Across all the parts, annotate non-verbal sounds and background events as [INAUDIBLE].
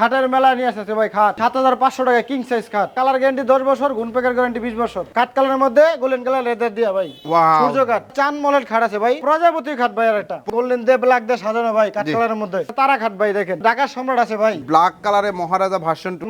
খাটের মেলা নিয়ে আসতেছে ভাই খাট। সাত হাজার পাঁচশো টাকা কিং সাইজ খাট। কালার গ্যারান্টি দশ বছর গুণ প্যাকের গ্যারান্টি বিশ বছর। কাঠ কালারের মধ্যে গোল্ডেন কালার লেদার দিয়া ভাই. সূর্য কাঠ চান মলের খাট আছে ভাই। প্রজাপতি খাট ভাই আর একটা গোল্ডেন দেব ব্ল্যাক দিয়ে সাজানো ভাই কাঠ। কালারের মধ্যে। তারা খাট ভাই দেখেন। ঢাকার সম্রাট আছে ভাই। ব্ল্যাক কালারে মহারাজা ভাষণ টু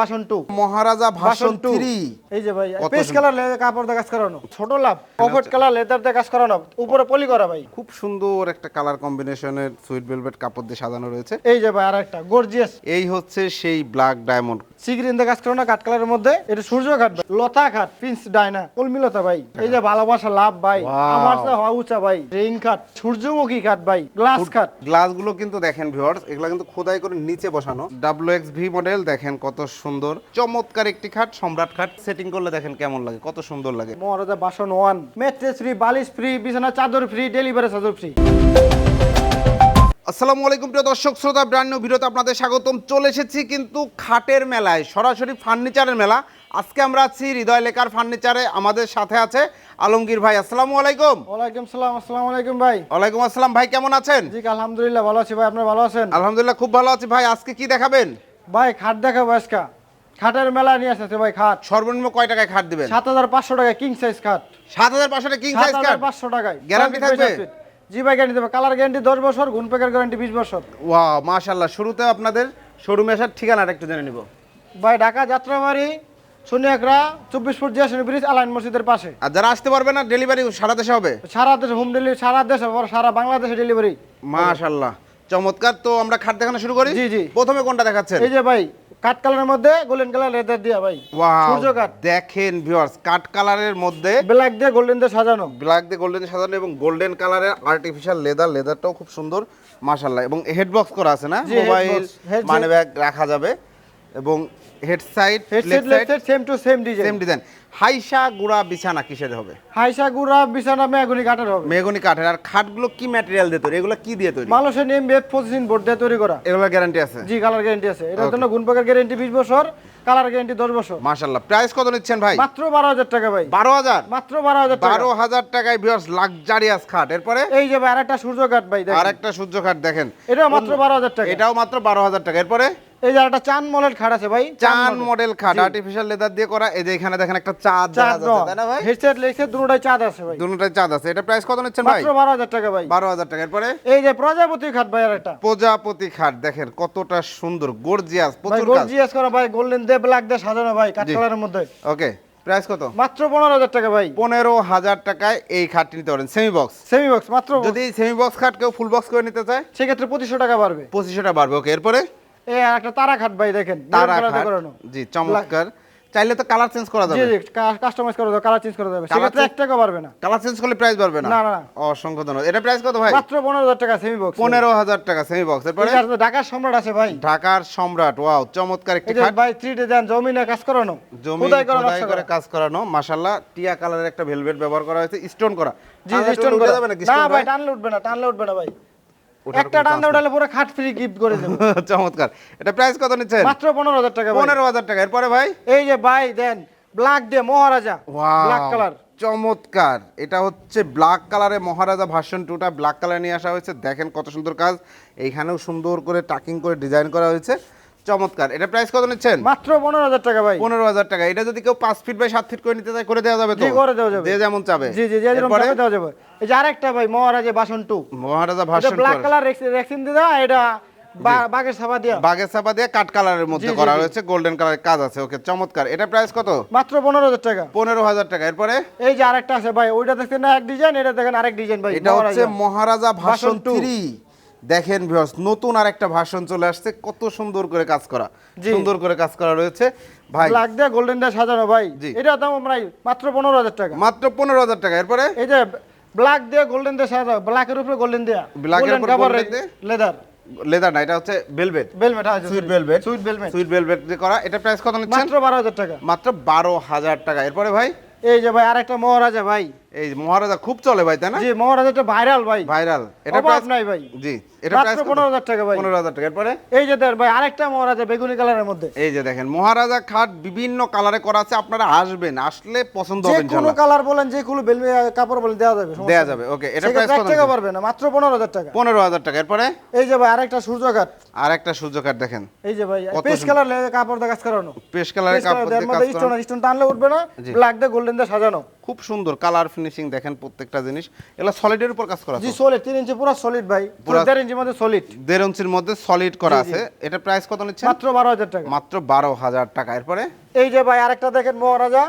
ভাষণ টু মহারাজা ভাষণ টু থ্রি এই যে ভাই সুন্দর। কালার লেদার কাপড় দিয়ে কাজ করানো। ছোট লাভ অফট কালার লেদার দিয়ে কাজ করানো উপরে পলি করা ভাই। খুব সুন্দর একটা কালার কম্বিনেশনের সুইট ভেলভেট কাপড় দিয়ে সাজানো রয়েছে। এই যে ভাই আর একটা গর্জিয়াস এই হচ্ছে সেই ব্ল্যাক ডায়মন্ড সিগ্রিন দিয়ে কাজ করানো কাঠ কালারের মধ্যে। এটা সূর্য ঘাট লতা ঘাট প্রিন্স ডায়না কলমিলতা ভাই। এই যে ভালোবাসা লাভ ভাই. আমার সাথে হওয়া উঁচা ভাই রিং খাট সূর্যমুখী খাট ভাই গ্লাস খাট গ্লাসগুলো কিন্তু দেখেন ভিউয়ার্স এগুলো কিন্তু খোদাই করে নিচে বসানো। ডাব্লিউ এক্স ভি মডেল দেখেন কত সুন্দর। চমৎকার একটি খাট সম্রাট খাট সেটিং করলে দেখেন কেমন লাগে কত সুন্দর লাগে। মহারাজা বাসন ওয়ান ম্যাট্রেস ফ্রি বালিশ ফ্রি বিছানা চাদর ফ্রি ডেলিভারি চাদর ফ্রি আসসালামু আলাইকুম প্রিয় দর্শক শ্রোতা ব্র্যান্ড নিউ ভিডিওতে আপনাদের স্বাগতম। চলে এসেছি কিন্তু খাটের মেলায় সরাসরি ফার্নিচারের মেলা। আজকে আমরা আছি হৃদয় লেকার ফার্নিচারে আমাদের সাথে আছে আলমগীর ভাই। আসসালামু আলাইকুম। ওয়ালাইকুম সালাম আসসালামু আলাইকুম ভাই। ওয়ালাইকুম আসসালাম। ভাই কেমন আছেন? জি আলহামদুলিল্লাহ ভালো আছি ভাই। আপনার ভালো আছেন? আলহামদুলিল্লাহ খুব ভালো আছি ভাই। আজকে কি দেখাবেন? ভাই খাট দেখাবো আজকা। খাটের মেলা নিয়ে আসছে ভাই খাট। সর্বনিম্ন কয় টাকায় খাট দিবেন? সাত হাজার পাঁচশো টাকা কিং সাইজ খাট। সাত হাজার পাঁচশো কিং সাইজ খাট? পাঁচশো টাকায়। গ্যারান্টি থাকবে? জি ভাই গ্যারান্টি দেবে। কালার গ্যারান্টি দশ বছর গুণ প্যাকের গ্যারান্টি বিশ বছর। ওয়াও মাশাআল্লাহ। শুরুতে আপনাদের শোরুমে আসার ঠিকানাটা একটু জেনে নিব। ভাই ঢাকা যাত্রাবাড়ি সোনিয়াকড়া চব্বিশ ফুট জিয়াসন ব্রিজ আলাইন মসজিদের পাশে। আর যারা আসতে পারবে না ডেলিভারি সারা দেশে হবে? সারা দেশে হোম ডেলিভারি সারা দেশে সারা বাংলাদেশে ডেলিভারি মাশাআল্লাহ। চমৎকার। তো আমরা খাট দেখানো শুরু করি? জি, জি। প্রথমে কোনটা দেখাচ্ছেন? এই যে ভাই কাঠ কালারের মধ্যে গোল্ডেন কালার লেদার দিয়া ভাই। সূর্য কাট দেখেন ভিউয়ার্স কাট কালারের মধ্যে ব্ল্যাক দিয়ে গোল্ডেন দিয়ে সাজানো। ব্ল্যাক দিয়ে গোল্ডেন সাজানো এবং গোল্ডেন কালারের আর্টিফিশিয়াল লেদার লেদারটাও খুব সুন্দর মাশাআল্লাহ। এবং হেড বক্স করা আছে না? মোবাইল মানি ব্যাগ রাখা যাবে। এবং head side left same to same design same design হাইসা গুড়া বিছানা কিসের হবে? হাইসা গুড়া বিছানা মেগুনি কাঠের হবে। মেগনি কাঠের। আর খাটগুলো কি ম্যাটেরিয়াল দিয়ে তৈরি? এগুলো কি দিয়ে তৈরি? নেম বেদ পঁচিশ বোর্ড দিয়ে তৈরি করা। এগুলো গ্যারান্টি আছে? জি কালার গ্যারান্টি আছে। এটার জন্য গুণ প্যাকের গ্যারান্টি বিশ বছর কালার গ্যারান্টি দশ বছর। মাশাল্লাহ প্রাইস কত নিচ্ছেন ভাই? মাত্র বারো হাজার টাকা ভাই। বারো হাজার? মাত্র বারো হাজার টাকা। বারো হাজার টাকায় ভিউয়ার্স লাক্সারিয়াস খাট। এরপরে? এই যে ভাই আরেকটা সূর্য কাঠ ভাই দেখেন। আর একটা সূর্য খাট দেখেন। এটাও মাত্র বারো হাজার টাকা। এটাও মাত্র বারো হাজার টাকা। এরপরে? এই যে একটা চান খাট আছে ভাই চান মডেল। খাট আর্টিফিশিয়াল লেদার দিয়ে করা এই যে এখানে দেখেন একটা চাঁদ চাঁদ তাই না ভাই? হেডসেট লেগছে দুটোটাই চাঁদ আছে ভাই। দুটোটাই চাঁদ আছে। এটা প্রাইস কত নিচ্ছেন ভাই? মাত্র বারো হাজার টাকা ভাই। বারো হাজার টাকা। এরপরে? এই যে প্রজাপতি খাট ভাই আর একটা। প্রজাপতি খাট দেখেন কতটা সুন্দর গর্জিয়াস ভাই প্রচুর কাজ। জিএস করা ভাই গোল্ডেন ব্ল্যাক দিয়ে সাজানো ভাই কালারের মধ্যে। ওকে প্রাইস কত? মাত্র পনেরো হাজার টাকা ভাই। পনেরো হাজার টাকায় এই খাটটি নিতে পারেন। সেমি বক্স সেমি বক্স মাত্র যদি সেমি বক্স খাট কেউ ফুল বক্স করে নিতে চায়? সেক্ষেত্রে পঁচিশশো টাকা বাড়বে। পঁচিশশোটা বাড়বে। ওকে এরপরে? এই একটা তারা খাট ভাই দেখেন তারা খাট জি চমৎকার। চাইলে তো কালার চেঞ্জ করা যাবে। জি কাস্টমাইজ করা যাবে কালার চেঞ্জ করা যাবে। সেক্ষেত্রে change- টাকা বাড়বে না। কালার চেঞ্জ করলে প্রাইস বাড়বে না? না, না, না। অসংখ্য ধন্যবাদ। এটা প্রাইস কত ভাই? মাত্র পনেরো হাজার টাকা সেমি বক্স পনেরো হাজার টাকা সেমি বক্স এরপরে? ঢাকার সম্রাট আছে ভাই। ঢাকার সম্রাট ওয়াও চমৎকার একটি খাট। ভাই জমিনে কাজ করানো। জমি খোদাই করা কাজ করানো। মাশাআল্লাহ টিয়া কালারের একটা ভেলভেট ব্যবহার করা হয়েছে স্টোন করা। জি স্টোন করা। যাবে নাকি না ভাই? টানলে উঠবে না টানলে উঠবে না ভাই। একটা টানলে উঠালে পুরো খাট ফ্রি গিফট করে দেব। [LAUGHS] চমৎকার। এটা প্রাইস কত নিচ্ছেন? মাত্র পনেরো হাজার টাকা ভাই। পনেরো হাজার টাকা। এরপরে ভাই? এই যে ভাই then black day Maharaja black colour চমৎকার। এটা হচ্ছে ব্ল্যাক কালারে মহারাজা ভার্সন টুটা ব্ল্যাক কালার নিয়ে আসা হয়েছে। দেখেন কত সুন্দর কাজ। এইখানেও সুন্দর করে টাকিং করে ডিজাইন করা হয়েছে। চমৎকার। এটা প্রাইস কত নিচ্ছেন? মাত্র পনেরো হাজার টাকা ভাই। পনেরো হাজার টাকা। এটা যদি কেউ পাঁচ ফিট বাই সাত ফিট করে নিতে চায় করে দেওয়া যাবে তো? করে দেওয়া যাবে। যে যেমন চাবে। জি জি যে যেরকম দেওয়া যাবে। এই যে আরেকটা ভাই মহারাজা বাসন টু। মহারাজা এটা ব্ল্যাক কালার রেক্সিন দিয়ে এটা বা- বাঘের ছাপা দিয়া বাগের দিয়ে কাট কালারের মধ্যে করা হয়েছে গোল্ডেন কালারের কাজ আছে। ওকে চমৎকার। এটা প্রাইস কত? মাত্র পনেরো হাজার টাকা। পনেরো হাজার টাকা। এরপরে? এই যে আরেকটা আছে ভাই ওইটা দেখছেন না এক ডিজাইন এটা দেখেন আরেক ডিজাইন ভাই এটা হচ্ছে মহারাজা। two। থ্রি দেখেন ভিউয়ার্স নতুন আর একটা ভার্সন চলে আসছে। কত সুন্দর করে কাজ করা। সুন্দর করে কাজ করা রয়েছে। ভাই। ব্ল্যাক দিয়ে গোল্ডেন দিয়ে সাজানো ভাই। এটা দাম আমরা মাত্র পনেরো হাজার টাকা। মাত্র পনেরো হাজার টাকা। এরপরে? এই যে ব্ল্যাক দিয়ে গোল্ডেন দিয়ে সাজানো ব্ল্যাকের উপরে গোল্ডেন দেয়া। এর উপর দিয়ে? লেদার লেদার না এটা হচ্ছে velvet velvet suit velvet suit velvet suit velvet দিয়ে করা। এটা প্রাইস কত নিচ্ছেন? মাত্র বারো হাজার টাকা। মাত্র বারো হাজার টাকা। এরপরে ভাই? এই যে ভাই আরেকটা মহারাজা ভাই। এই মহারাজা খুব চলে ভাই তাই না? জি মহারাজ এটা ভাইরাল ভাই। ভাইরাল এটা প্রাইস নাই ভাই। জি এটা প্রাইস পনেরো হাজার টাকা ভাই। পনেরো হাজার টাকা। এরপরে? এই যে দেখ ভাই আরেকটা মহারাজা বেগুনি কালারের মধ্যে। এই যে দেখেন মহারাজা খাট বিভিন্ন কালারে করা আছে আপনারা আসবেন আসলে পছন্দ যে হবে কোনো ইনশাআল্লাহ। কালার বলেন যে কোনো বেলমি কাপড় বলেন দেওয়া যাবে নেই। যাবে ওকে এটা প্রাইস কত টাকা পারবে না মাত্র পনেরো হাজার টাকা। পনেরো হাজার টাকা। এরপরে? এই যে ভাই আরেকটা সূর্য কাঠ আর একটা সূর্য কাঠ দেখেন। এই যে ভাই পেস কালার কাপড় দিয়ে কাজ করানো। পেশ কালারের কালার কাপড় দিয়ে কাজ স্টোন স্টোন টানলে উঠবে না। ব্ল্যাক দিয়ে গোল্ডেন দিয়ে সাজানো। খুব সুন্দর কালার ফিনিশিং দেখেন প্রত্যেকটা জিনিস। এগুলো সলিডের উপর কাজ করা জি সলিড তিন ইঞ্চি পুরো সলিড ভাই। পুরো পুরা- দেড় ইঞ্চির মধ্যে সলিড দেড় ইঞ্চির মধ্যে সলিড করা আছে। এটা প্রাইস কত নিচ্ছে মাত্র বারো হাজার টাকা। মাত্র বারো হাজার টাকা। এরপরে? এই যে ভাই আরেকটা দেখেন মহারাজা।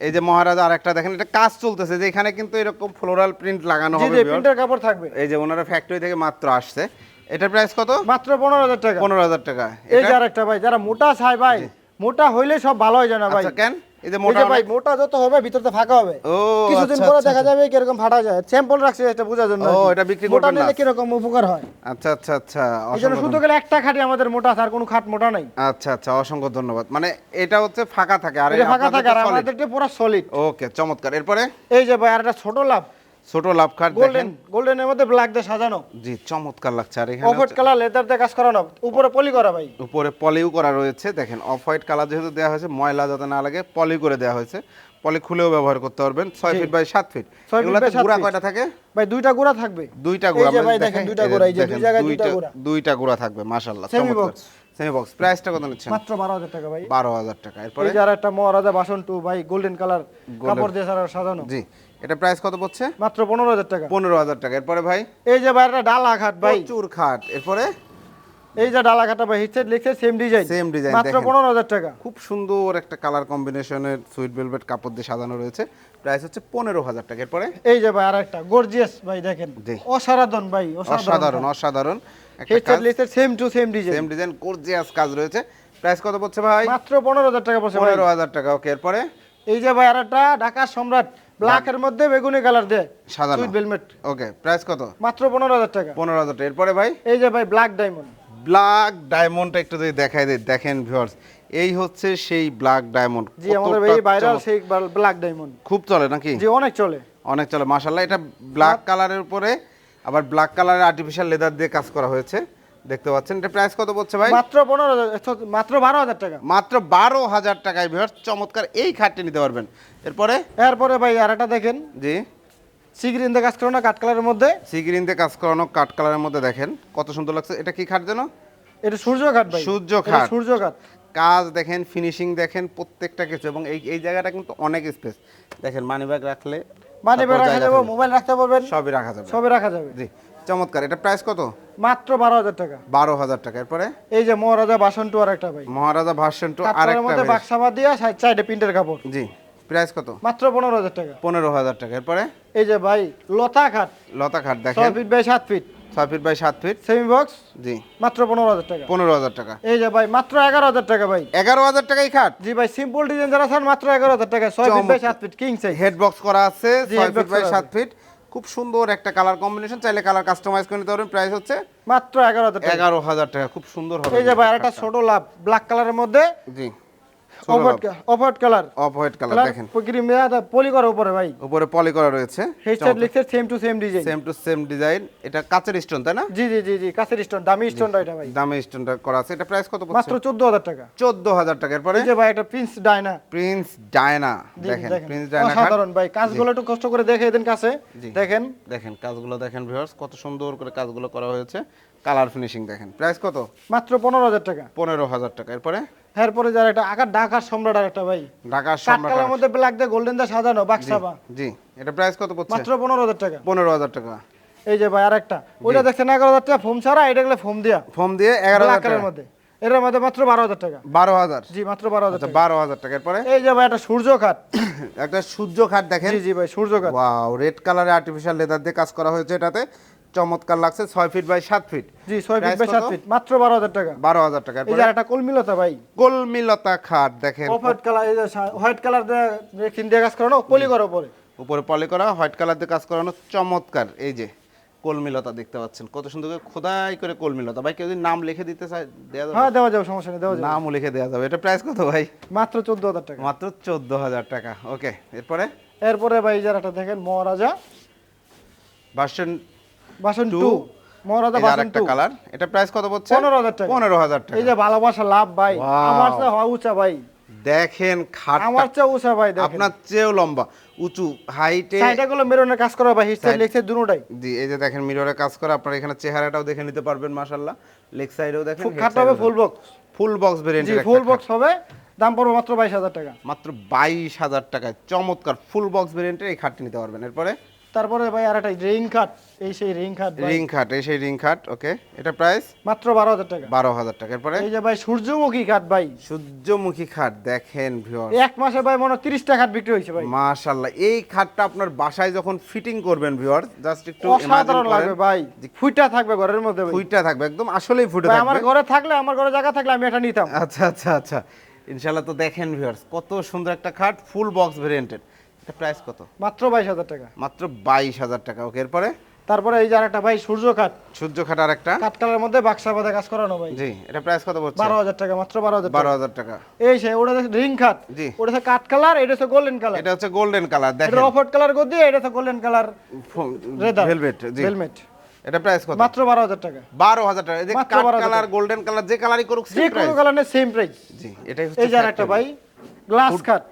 এই যে মহারাজা আর একটা দেখেন এটা কাজ চলতেছে। যে এখানে কিন্তু এরকম ফ্লোরাল প্রিন্ট লাগানো হবে জি viewers। প্রিন্টার কাপড় থাকবে। এই যে ওনারা ফ্যাক্টরি থেকে মাত্র আসছে। এটার প্রাইস কত? মাত্র পনেরো হাজার টাকা। পনেরো হাজার টাকা। এই যে আরেকটা ভাই যারা মোটা চায় ভাই মোটা হইলে সব ভালো হয়ে যায় না ভাই। আচ্ছা কেন? এই যে মোটা ভাই মোটা যত হবে ভিতরতে ফাঁকা হবে। ও কিছুদিন আচ্ছা, পরে আচ্ছা, দেখা যাবে কীরকম ফাটা যায়। স্যাম্পল রাখছি এটা বোঝার জন্য ও, এটা বিক্রি করবেন না? নিলে কীরকম উপকার হয়? আচ্ছা আচ্ছা আচ্ছা এই শুধু গেলে একটা খাটি আমাদের মোটা আর কোনো খাট মোটা নাই। আচ্ছা আচ্ছা অসংখ্য ধন্যবাদ। মানে এটা হচ্ছে ফাঁকা থাকে আর এটা ফাঁকা থাকে আর আমাদেরটা পুরো সলিড ওকে চমৎকার। এরপরে? এই যে ভাই আর একটা ছোট লাভ। ছোট লাভ খাট গোল্ডেন গোল্ডেনের মধ্যে ব্ল্যাক দিয়ে সাজানো। জি চমৎকার লাগছে। আর এখানে অফ কালার লেদার দিয়ে কাজ করানো। উপরে পলি করা ভাই। উপরে পলিও করা রয়েছে। দেখেন অফ হোয়াইট কালার যেহেতু দেওয়া হয়েছে ময়লা যাতে না লাগে পলি করে দেওয়া হয়েছে। পলি খুলেও ব্যবহার করতে পারবেন ছয় ফিট বাই সাত ফিট ছয় feet এগুলোতে গুড়া কয়টা থাকে? ভাই দুইটা গুড়া থাকবে। দুইটা এই গুড়া যে আমরা ভাই দেখেন দুইটা গুড়া এই যে দুই জায়গায় দুইটা গুড়া। দুইটা গুড়া থাকবে মাশাআল্লাহ Semi box। সেমি বক্স প্রাইসটা কত নিচ্ছেন? মাত্র বারো হাজার টাকা ভাই। বারো হাজার টাকা। এরপরে? এই যে আর একটা মহারাজা বাসন টু ভাই গোল্ডেন কালার কাপড় দিয়ে সাজানো। জি। এটা প্রাইস কত পড়ছে? মাত্র পনেরো হাজার টাকা। পনেরো হাজার টাকা। এরপরে ভাই? এই যে ভাই একটা ডালা খাট ভাই। প্রচুর খাট। এরপরে? এই যে ডালা খাটা ভাই হিটসেট লিখছে সেম ডিজাইন Same design, মাত্র দেখেন। পনেরো হাজার টাকা। খুব সুন্দর একটা কালার কম্বিনেশনের সুইট ভেলভেট কাপড় দিয়ে সাজানো রয়েছে। প্রাইস হচ্ছে পনেরো হাজার টাকা। এরপরে? এই যে ভাই আর একটা গর্জিয়াস ভাই দেখেন। অসাধারণ ভাই অসাধারণ অসাধারণ একটা হিটসেট লিখছে same to same design same design gorgeous কাজ রয়েছে। প্রাইস কত পড়ছে ভাই? মাত্র পনেরো হাজার টাকা পড়ছে ভাই। পনেরো হাজার টাকা। ওকে এরপরে? এই যে ভাই আরেকটা ঢাকা সম্রাট। ব্ল্যাকের মধ্যে বেগুনি কালার দিয়ে। সাজানো সুইট ওকে প্রাইস কত? মাত্র পনেরো হাজার টাকা। পনেরো হাজার টাকা। এরপরে ভাই? এই যে ভাই ব্ল্যাক ডায়মন্ড ব্ল্যাক ডায়মন্ডটা একটু যদি দেখাই দিই দেখেন ভিউয়ার্স এই হচ্ছে সেই ব্ল্যাক ডায়মন্ড জি আমাদের এই ভাইরাল সেই ব্ল্যাক ডায়মন্ড খুব চলে নাকি? জি অনেক চলে। অনেক চলে মাশাল্লাহ এটা ব্ল্যাক কালারের উপরে আবার ব্ল্যাক কালারের আর্টিফিশিয়াল লেদার দিয়ে কাজ করা হয়েছে। দেখতে পাচ্ছেন। এটা প্রাইস কত পড়ছে ভাই? মাত্র পনেরো মাত্র বারো হাজার টাকা। মাত্র বারো হাজার টাকায় ভিউয়ার্স চমৎকার। এই খাটটি নিতে পারবেন। এরপরে? এরপরে ভাই আর একটা দেখেন। জি। সিগ্রিন দিয়ে কাজ করো না কাঠ কালারের মধ্যে। সিগ্রিন দিয়ে কাজ করানো কাঠ কালারের মধ্যে দেখেন। কত সুন্দর লাগছে। এটা কি খাট যেন? এটা সূর্য ঘাট ভাই। সূর্য ঘাট। সূর্য ঘাট কাজ দেখেন ফিনিশিং দেখেন প্রত্যেকটা কিছু। এবং এই এই জায়গাটা কিন্তু অনেক স্পেস দেখেন মানি ব্যাগ রাখলে মানে তারপর রাখা যাবে মোবাইল রাখতে পারবেন। সবই রাখা যাবে। সবে রাখা যাবে। জি। চমৎকার। এটা প্রাইস কত? মাত্র বারো হাজার টাকা। বারো হাজার টাকা। এরপরে? এই যে মহারাজা বাসন টু আর একটা ভাই। মহারাজা ভার্সন টু কাঠের আরেকটা মধ্যে বেশ। বাক্সাবা দিয়া সাইড প্রিন্টের কাপড়। জি প্রাইস কত? মাত্র পনেরো হাজার টাকা। পনেরো হাজার টাকা। এরপরে? এই যে ভাই লতা খাট। লতা খাট ছয় দেখেন ফিট বাই সাত ফিট। ছয় ফিট বাই সাত ফিট। সেমি বক্স জি। মাত্র পনেরো হাজার টাকা। পনেরো হাজার টাকা। এই যে ভাই মাত্র এগারো হাজার টাকা ভাই। এগারো হাজার টাকাই খাট? জি ভাই সিম্পল ডিজাইন যারা চান মাত্র এগারো হাজার টাকা। ছয় ফিট বাই। সাত feet king size head box করা আছে ছয় ফিট বাই সাত ফিট। খুব সুন্দর একটা কালার কম্বিনেশন চাইলে কালার কাস্টমাইজ করে নিতে পারবেন প্রাইস হচ্ছে মাত্র এগারো হাজার টাকা। এগারো হাজার টাকা খুব সুন্দর হবে। এই যে ভাই আরেকটা ছোট লাভ ব্ল্যাক কালারের মধ্যে জি। Offered colour off white colour দেখেন। ক্রিম পলি করা উপরে ভাই। উপরে পলি করা রয়েছে। হেডসেট লিখছে same to same design same to same design এটা কাচের স্টোন তাই না? জি জি জি জি কাছের স্টোন দামি স্টোনটা এটা ভাই। দামে স্টোনটা করা আছে। এটা প্রাইস কত মাত্র চোদ্দ হাজার টাকা। চোদ্দ হাজার টাকা। এরপরে? এই যে ভাই একটা প্রিন্স ডায়না প্রিন্স ডায়না দেখেন দেখেন দেখেন। প্রিন্স ডায়না খাট। ভাই। কাজগুলো একটু কষ্ট করে দেখে দেন কাছে। দেখেন। দেখেন কাজগুলো দেখেন ভিউয়ার্স কত সুন্দর করে কাজগুলো করা হয়েছে। কালার ফিনিশিং দেখেন। প্রাইস কত? মাত্র পনেরো হাজার টাকা। পনেরো হাজার টাকা। এরপরে? এরপরে যারা একটা আকার ঢাকার সম্রাট আর একটা ভাই। ঢাকার সম্রাট কালার মধ্যে ব্ল্যাক দিয়ে গোল্ডেন দিয়ে সাজানো বাক্সাবা জি এটা প্রাইস কত পড়ছে? মাত্র পনেরো হাজার টাকা। পনেরো হাজার টাকা। এই যে ভাই আরেকটা। ওইটা দেখছেন এগারো হাজার টাকা ফোম ছাড়া এটা গেলে ফোম দিয়া। ফোম দিয়ে এগারো হাজার মধ্যে। এর মধ্যে মাত্র বারো হাজার টাকা। বারো হাজার। জি মাত্র বারো হাজার আচ্ছা টাকা। বারো হাজার টাকা। এরপরে? এই যে ভাই একটা সূর্য খাট। [COUGHS] একটা সূর্য খাট দেখেন। জি জি ভাই সূর্য খাট। ওয়াও রেড কালারে আর্টিফিশিয়াল লেদার দিয়ে কাজ করা হয়েছে এটাতে। চমৎকার লাগছে ছয় ফিট বাই সাত ফিট জি ছয় ফিট বাই সাত ফিট মাত্র বারো হাজার টাকা। বারো হাজার টাকা। এই একটা কলমিলতা ভাই। গোলমিলতা খাট দেখেন। হোয়াইট কালার এই হোয়াইট কালার দিয়ে কাজ করানো পলি করা উপরে উপরে পলি করা হোয়াইট কালার দিয়ে কাজ করানো চমৎকার। এই যে কলমিলতা দেখতে পাচ্ছেন কত সুন্দর করে খোদাই করে কলমিলতা। ভাই কেউ যদি নাম লিখে দিতে চায় দেওয়া যাবে। হ্যাঁ দেওয়া যাবে সমস্যা নেই দেওয়া যাবে। নামও লিখে দেওয়া যাবে। এটা প্রাইস কত ভাই? মাত্র চোদ্দ হাজার টাকা। মাত্র চোদ্দ হাজার টাকা। ওকে এরপরে? এরপরে ভাই যারাটা দেখেন মহারাজা। ভার্সন মহারাজা কালার এটা প্রাইস কত পড়ছে? পনেরো হাজার টাকা। পনেরো হাজার টাকা। এই যে ভালোবাসা লাভ ভাই। আমার উঁচা ভাই। দেখেন খাটটা। আমার চেয়ে উঁচা ভাই দেখেন। আপনার চেয়েও লম্বা। উঁচু হাইটে সাইডে গুলো মেরুনের কাজ করা ভাই লেখছে দুটোটাই। জি এই যে দেখেন মিররে কাজ করে আপনার এখানে চেহারাটাও দেখে নিতে পারবেন মাশাল্লাহ লেগ সাইডেও দেখেন খাট হবে ফুল বক্স ফুল বক্স জি ফুল বক্স হবে। দাম পড়বে মাত্র বাইশ হাজার টাকা। মাত্র বাইশ হাজার টাকায়। চমৎকার। ফুল বক্স ভেরিয়েন্টের এই খাটটি নিতে পারবেন। এরপরে তারপরে ভাই আর একটা রিং খাট এই সেই রিং খাট রিং খাট এই সেই রিং খাট ওকে এটা প্রাইস মাত্র বারো হাজার টাকা। বারো হাজার টাকা। এরপরে? এই যে ভাই সূর্যমুখী খাট ভাই। সূর্যমুখী খাট দেখেন ভিওর এক মাসে ভাই মনে তিরিশটা খাট বিক্রি হয়েছে ভাই। মাশাল্লাহ এই খাটটা আপনার বাসায় যখন ফিটিং করবেন ভিওর জাস্ট একটু অসাধারণ লাগবে ভাই। ফুইটা থাকবে ঘরের মধ্যে ভাই। ফুইটা থাকবে একদম আসলেই ফুটে ভাই, আমার ঘরে থাকলে আমার ঘরে জায়গা থাকলে আমি এটা নিতাম। আচ্ছা আচ্ছা আচ্ছা। ইনশাল্লাহ তো দেখেন ভিউয়ার্স কত সুন্দর একটা খাট ফুল বক্স ভেরিয়েন্টেড এটা প্রাইস কত? মাত্র বাইশ হাজার টাকা। মাত্র বাইশ হাজার টাকা ওকে এরপরে? তারপরে এই যে আর একটা ভাই সূর্য খাট। সূর্য খাট আর একটা কাঠ কালারের মধ্যে বাক্সা বাঁধা কাজ করানো ভাই। জি এটা প্রাইস কত পড়ছে? বারো হাজার টাকা মাত্র বারো হাজার বারো টাকা হাজার টাকা। এই সে ওটা হচ্ছে রিং খাট। জি। ওটা হচ্ছে কাঠ কালার এটা হচ্ছে গোল্ডেন কালার। এটা হচ্ছে গোল্ডেন কালার দেখেন। এটা অফ কালার গদি এটা হচ্ছে গোল্ডেন কালার রেদার। ভেলভেট জি। হেলমেট এটা প্রাইস কত? মাত্র বারো হাজার টাকা। বারো হাজার টাকা। এই যে কাঠ কালার গোল্ডেন কালার যে কালারই করুক সেম প্রাইস যে কোনো। কালারের সেম প্রাইস জি এটাই হচ্ছে এই যে আর একটা ভাই গ্লাস ফুট- খাট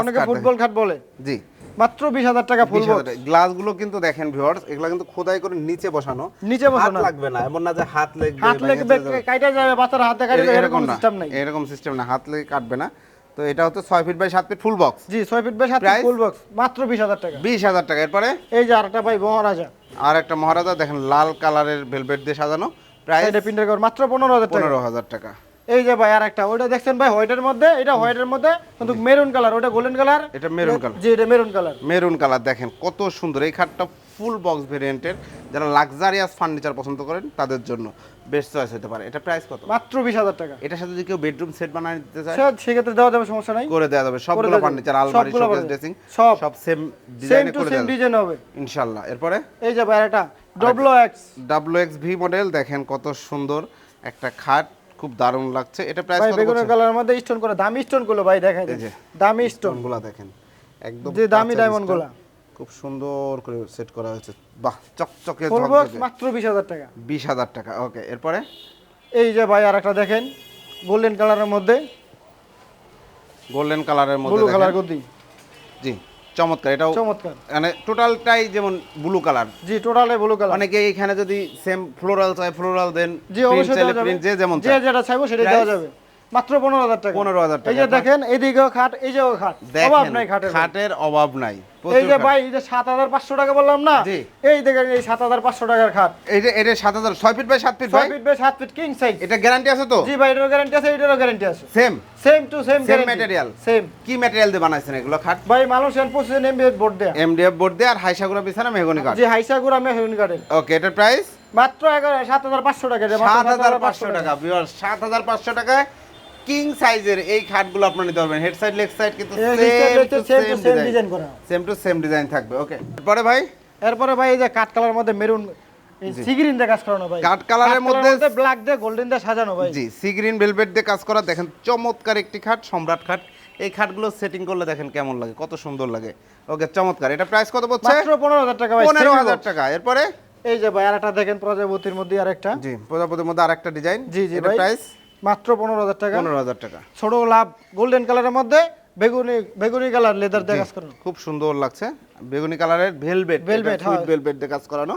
অনেকে ফুটবল খাট বলে। জি। মাত্র বিশ হাজার টাকা ফুল গ্লাসগুলো কিন্তু দেখেন ভিউয়ার্স এগুলো কিন্তু খোদাই করে নিচে বসানো। নিচে হাত বসানো। লাগবে না এমন না যে হাত লাগবে হাত লেগে চলে যাবে। বাচ্চার হাতে কাইটা যাবে এরকম সিস্টেম নাই। এরকম সিস্টেম না হাত লেগে কাটবে না। তো এটা হচ্ছে ছয় ফিট বাই সাত ফিট ফুল বক্স জি ছয় ফিট বাই সাত Price? ফুল বক্স মাত্র বিশ হাজার টাকা। বিশ হাজার টাকা। এরপরে? এই যে আরেকটা ভাই মহারাজা। আর একটা মহারাজা দেখেন লাল কালারের ভেলভেট দিয়ে সাজানো। প্রাইস এটা প্রিন্টার কর মাত্র পনেরো হাজার টাকা। পনেরো হাজার টাকা। এই যে ভাই আর একটা ওইটা দেখছেন ভাই হোয়াইটের মধ্যে এটা হোয়াইটের মধ্যে কিন্তু মেরুন কালার ওটা গোল্ডেন কালার? এটা মেরুন কালার। জি এটা মেরুন কালার। মেরুন কালার দেখেন কত সুন্দর এই খাটটা ফুল বক্স ভেরিয়েন্টের যারা লাক্সারিয়াস ফার্নিচার পছন্দ করেন তাদের জন্য বেস্ট চয়েস হতে পারে। এটা প্রাইস কত? মাত্র বিশ হাজার টাকা। এটার সাথে যদি কেউ বেডরুম সেট বানায় দিতে চায়? সেক্ষেত্রে দেওয়া যাবে সমস্যা নাই। করে দেওয়া যাবে। সবগুলো ফার্নিচার আলমারি শোকেস ড্রেসিং সব। সব সেম ডিজাইনে করে দেওয়া ডিজাইন হবে। ইনশাআল্লাহ। এরপরে? এই যে ভাই একটা W X W X V model দেখেন কত সুন্দর একটা খাট। খুব দারুণ লাগছে। এটা প্রাইস কত বেগুনের কালারের মধ্যে স্টোন করে দামি স্টোনগুলো ভাই দেখাই দেন। দামি স্টোন স্টোনগুলা দেখেন। একদম যে দামি ডায়মন্ড। গুলা। খুব সুন্দর করে সেট করা হয়েছে। বাহ চকচকে ফুল বক্স মাত্র বিশ হাজার টাকা। বিশ হাজার টাকা ওকে এরপরে? এই যে ভাই আরেকটা দেখেন গোল্ডেন কালারের মধ্যে। গোল্ডেন কালারের মধ্যে ব্লু কালার গদি জি। চমৎকার এটাও চমৎকার। মানে টোটালটাই যেমন ব্লু কালার জি টোটালে ব্লু কালার অনেকে এখানে যদি সেম ফ্লোরাল চায় ফ্লোরাল দেন জি অবশ্যই যে যেমন যে যেটা চাইব সেটা দেওয়া যাবে। মাত্র পনেরো হাজার টাকা। 15,000 টাকা। এই যে দেখেন এইদিকেও খাট এই যে খাট। অভাব নাই খাটের খাটের অভাব নাই এই যে ভাই এই যে সাত হাজার পাঁচশো টাকা বললাম না? এই দেখেন এই সাত হাজার পাঁচশো টাকার খাট। এটা এটা সাত হাজার ছয় ফিট বাই সাত ফিট ছয় ফিট বাই সাত ফিট কিং সাইজ এটা গ্যারান্টি আছে তো? জি ভাই এটারও গ্যারান্টি আছে এটারও গ্যারান্টি আছে। Same same to same Same material? Same কি ম্যাটেরিয়াল দিয়ে বানাইছেন এগুলো খাট? ভাই মানুষ এন পঁচিশ এমবি বোর্ড দেয়া। এমডিএফ বোর্ড দিয়ে আর হাইসাগুড়া বিছানা মেহগনি কাঠ। জি হাইসা গুড়া আমি হেভেন কাটের ওকে এটার প্রাইস মাত্র এগারো সাত হাজার পাঁচশো টাকা। সাত হাজার পাঁচশো টাকা সাত হাজার পাঁচশো টাকায় কিং সাইজের এই খাটগুলো আপনি নিতে পারবেন। হেড সাইড লেগ সাইড কিন্তু সেম ডিজাইন করা। সেম টু সেম ডিজাইন থাকবে ওকে পরে ভাই? এরপরে ভাই এই যে কাঠ কালার মধ্যে মেরুন সিগ্রিন দিয়ে কাজ করানো ভাই। কাঠ কালারের মধ্যে- ব্ল্যাক দিয়ে গোল্ডেন দিয়ে সাজানো ভাই। জি সি গ্রিন ভেলভেট দিয়ে কাজ করা। দেখেন চমৎকার একটি খাট সম্রাট খাট। এই খাটগুলো সেটিং করলে দেখেন কেমন লাগে কত সুন্দর লাগে। ওকে চমৎকার। এটা প্রাইস কত পড়ছে? মাত্র পনেরো হাজার টাকা ভাই পনেরো semi হাজার box। টাকা। এরপরে? এই যে ভাই আর একটা দেখেন প্রজাপতির মধ্যে আর একটা জি প্রজাপতির মধ্যে আরেকটা ডিজাইন জি জি ভাই। প্রাইস মাত্র পনেরো হাজার টাকা। পনেরো হাজার টাকা। ছোট লাভ গোল্ডেন কালারের মধ্যে বেগুনি বেগুনি কালার লেদার দিয়ে কাজ করানো। খুব সুন্দর লাগছে। বেগুনি কালারের ভেলভেট হ্যাঁ। ভেলভেট দিয়ে কাজ করানো।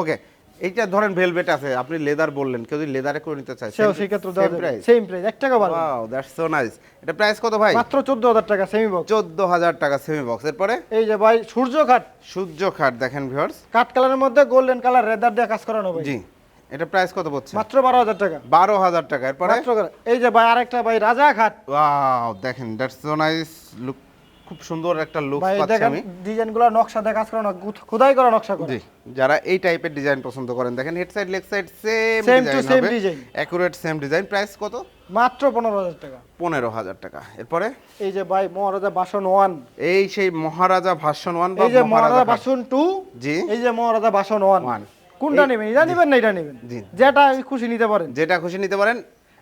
ওকে এইটা ধরেন ভেলভেট আছে আপনি লেদার বললেন কেউ যদি লেদারে করে নিতে চায় সেও সেক্ষেত্রে দেওয়া যাবে। সেম প্রাইস এক টাকা ভালো ওয়াও দ্যাটস সো নাইস এটা প্রাইস কত ভাই? মাত্র চোদ্দ হাজার টাকা সেমি বক্স 14000 টাকা সেমি বক্স এরপরে? এই যে ভাই সূর্য খাট। সূর্য খাট দেখেন ভিউয়ার্স কাঠ কালারের মধ্যে গোল্ডেন কালার লেদার দিয়ে কাজ করানো ভাই। জি। এটা প্রাইস কত পড়ছে? মাত্র বারো হাজার টাকা। বারো হাজার টাকা। এরপরে? মাত্র এই যে ভাই আরেকটা ভাই রাজা খাট ওয়াও দেখেন দ্যাটস সো নাইস লুক খুব সুন্দর একটা লুক পাচ্ছি আমি। ডিজাইনগুলো নকশা দিয়ে কাজ করানো খোদাই করা নকশা করে। জি যারা এই টাইপের ডিজাইন পছন্দ করেন দেখেন head side leg side same Same to design same হবে। design। Accurate same design price কত? মাত্র পনেরো হাজার টাকা। পনেরো হাজার টাকা। এরপরে? এই যে ভাই মহারাজা বাসন ওয়ান এই সেই মহারাজা ভার্সন ওয়ান বা এই যে মহারাজা বাসন টু জি। এই যে মহারাজা ওয়ান One। কোনটা নেবেন? এটা নেবেন না এটা নেবেন? যেটা খুশি নিতে পারেন। যেটা খুশি নিতে পারেন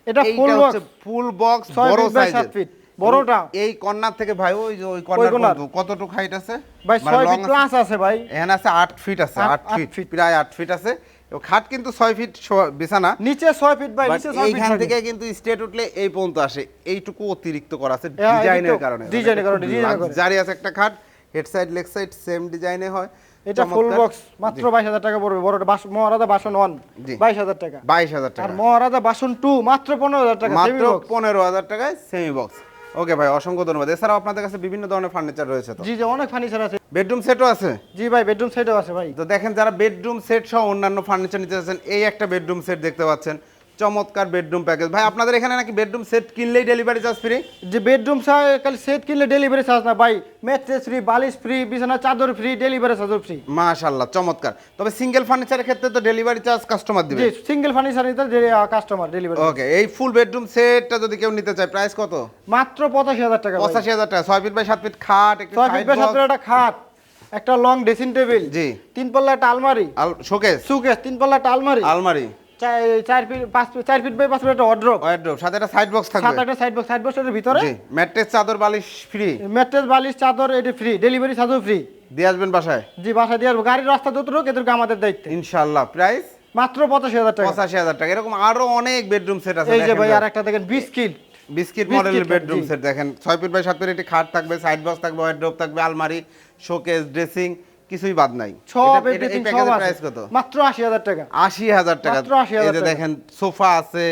এটা full box। ফুল বক্স বড় সাইজের ফিট বড়টা। এই কর্নার থেকে ভাই ওই যে ওই? কর্নার কতটুকু হাইট আছে? ভাই মানে ছয় long ফিট প্লাস আছে ভাই। এখানে আছে আট ফিট আছে আট- আট আট ফিট প্রায় আট ফিট আছে। খাট কিন্তু ছয় ফিট বিছানা। নিচে ছয় ফিট ভাই নিচে ছয় ফিট এইখান থেকে। কিন্তু স্টেট উঠলে এই পর্যন্ত আসে। এইটুকু অতিরিক্ত করা আছে হ্যাঁ, ডিজাইনের কারণে। design-এর কারণে, design-এর কারণে। জারি আছে একটা খাট head side leg side same ডিজাইনে হয়। এটা ফুল বক্স মাত্র বাইশ হাজার টাকা পড়বে। বড়টা মহারাজা বাসন ওয়ান জি। বাইশ হাজার টাকা। আর মহারাজা বাসন টু মাত্র পনেরো হাজার টাকা মাত্র semi box। পনেরো হাজার টাকায় সেমি বক্স ওকে ভাই অসংখ্য ধন্যবাদ। এছাড়াও আপনাদের কাছে বিভিন্ন ধরনের ফার্নিচার রয়েছে তো। জি জি অনেক ফার্নিচার আছে। বেডরুম সেটও আছে? জি ভাই বেডরুম সাইডও আছে ভাই। তো দেখেন যারা বেডরুম সেট সহ অন্যান্য ফার্নিচার নিতে চাচ্ছেন এই একটা বেডরুম সেট দেখতে পাচ্ছেন। চমৎকার বেডরুম প্যাকেজ ভাই আপনাদের এখানে নাকি বেডরুম সেট কিনলেই ডেলিভারি চার্জ ফ্রি যে বেডরুম খালি সেট কিনলে ডেলিভারি চার্জ না ভাই। ম্যাট্রেস ফ্রি বালিশ ফ্রি বিছানা চাদর ফ্রি ডেলিভারি চার্জ ফ্রি মাশাল্লাহ চমৎকার। তবে সিঙ্গেল ফার্নিচারের ক্ষেত্রে তো ডেলিভারি চার্জ কাস্টমার দিবে। জি সিঙ্গেল ফার্নিচার নিতে কাস্টমার ডেলিভারি ওকে এই ফুল বেডরুম সেটটা যদি কেউ নিতে চায় প্রাইস কত? মাত্র পঁচাশি হাজার টাকা ভাই। পঁচাশি হাজার টাকা ছয় ফিট বাই সাত ফিট খাট একটি ছয় ফিট বাই সাত ফিট একটা খাট একটা লং ড্রেসিং টেবিল জি। তিন পাল্লা একটা আলমারি শোকেস সুকেস তিন পাল্লা একটা আলমারি। আলমারি। চার- ফিট পাঁচ চার ফিট বাই পাঁচ ফিট একটা সাথে একটা সাইড বক্স একটা সাইড বক্স সাইড বক্সের ভিতরে? ম্যাট্রেস চাদর বালিশ ফ্রি ম্যাট্রেস বালিশ চাদর এটি ফ্রি ডেলিভারি চার্জও ফ্রি দিয়ে আসবেন বাসায়? জি বাসা দিয়ে আসব। গাড়ির রাস্তা যতটুকু আমাদের দায়িত্ব। প্রাইস মাত্র পঁচাশি হাজার টাকা। পঁচাশি হাজার টাকা। এরকম আরও অনেক বেডরুম সেট আছে এই যে ভাই আর একটা দেখেন বিস্কিট। বিস্কিট মডেলের বেডরুম সেট দেখেন। ছয় ফিট বাই সাত ফিট একটি খাট থাকবে সাইড বক্স থাকবে থাকবে আলমারি শোকেস ড্রেসিং কিছুই বাদ নাই। সব এভরিথিং সব প্রাইস কত? মাত্র আশি হাজার টাকা। আশি হাজার টাকা। মাত্র 80,000 এই যে টাকা। দেখেন সোফা আছে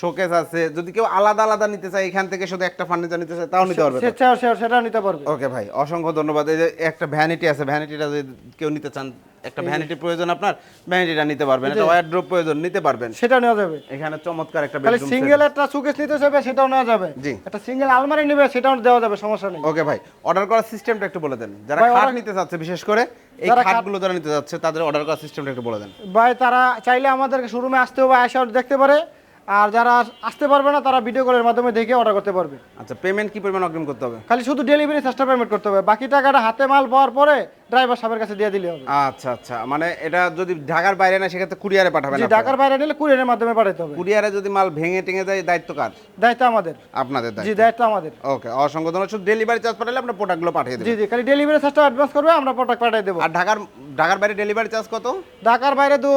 শোকেস আছে যদি কেউ আলাদা আলাদা নিতে চায় এখান থেকে শুধু একটা ফার্নিচার নিতে চায় তাও নিতে পারবে সেটাও সেটা সেটা নিতে পারবে। ওকে ভাই অসংখ্য ধন্যবাদ। এই যে একটা ভ্যানিটি আছে ভ্যানিটিটা যদি কেউ নিতে চান একটা ভ্যানিটি প্রয়োজন আপনার ভ্যানিটিটা নিতে পারবেন একটা ওয়ারড্রোব প্রয়োজন নিতে পারবেন। সেটা নেওয়া যাবে। এখানে চমৎকার একটা বেডরুম সিঙ্গেল একটা সুকেস নিতে চাইবে সেটাও নেওয়া যাবে। জি। একটা সিঙ্গেল আলমারি নেবে সেটাও দেওয়া যাবে সমস্যা নেই। ওকে ভাই অর্ডার করার সিস্টেমটা একটু বলে দেন। যারা খাট নিতে চাচ্ছে বিশেষ করে এই খাটগুলো যারা নিতে যাচ্ছে তাদের অর্ডার করার সিস্টেমটা একটু বলে দেন। ভাই তারা চাইলে আমাদেরকে শোরুমে আসতে হবে আসা দেখতে পারে। আর যারা আসতে পারবে না তারা ভিডিও কলের মাধ্যমে দেখে অর্ডার করতে পারবে। আচ্ছা পেমেন্ট কি পরিমাণ অগ্রিম করতে হবে? খালি শুধু ডেলিভারি চার্জটা পেমেন্ট করতে হবে। বাকি টাকাটা হাতে মাল পাওয়ার পরে ড্রাইভার সাহেবের কাছে দিয়ে দিলে হবে। আচ্ছা আচ্ছা মানে এটা যদি ঢাকার বাইরে না সেক্ষেত্রে কুরিয়ারে পাঠাবেন জি ঢাকার বাইরে নিলে কুরিয়ারের মাধ্যমে পাঠাতে হবে। কুরিয়ারে যদি মাল ভেঙে টেঙে যায় দায়িত্ব কার? দায়িত্ব আমাদের। আপনাদের দায়িত্ব। জি দায়িত্ব আমাদের। ওকে অসংখ্য ধন্যবাদ। শুধু ডেলিভারি চার্জ পাঠালে আপনার প্রোডাক্টগুলো পাঠিয়ে জি দেবেন জি খালি ডেলিভারি চার্জটা অ্যাডভান্স করবে আমরা প্রোডাক্ট পাঠিয়ে দেবো। আর ঢাকার ঢাকার বাইরে ডেলিভারি চার্জ কত? ঢাকার বাইরে তো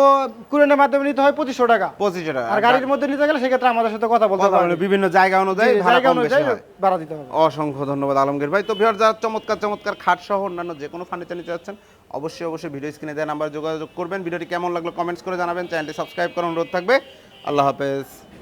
কুরিয়ারের মাধ্যমে নিতে হয় পঁচিশশো টাকা। পঁচিশশো টাকা আর গাড়ির মধ্যে নিতে গেলে সেক্ষেত্রে আমাদের সাথে কথা বলতে হবে বিভিন্ন জায়গা অনুযায়ী জায়গা অনুযায়ী ভাড়া দিতে হবে। অসংখ্য ধন্যবাদ আলমগীর ভাই। তো ভিউয়ার যারা চমৎকার চমৎকার খাট সহ অন্যান্য যে কোনো ফার্নিচার নিতে যাচ্ছেন অবশ্যই অবশ্যই ভিডিও স্ক্রিনে দেওয়া নাম্বার যোগাযোগ করবেন। ভিডিওটি কেমন লাগল কমেন্টস করে জানাবেন। চ্যানেলটি সাবস্ক্রাইব করার অনুরোধ থাকবে। আল্লাহ হাফেজ।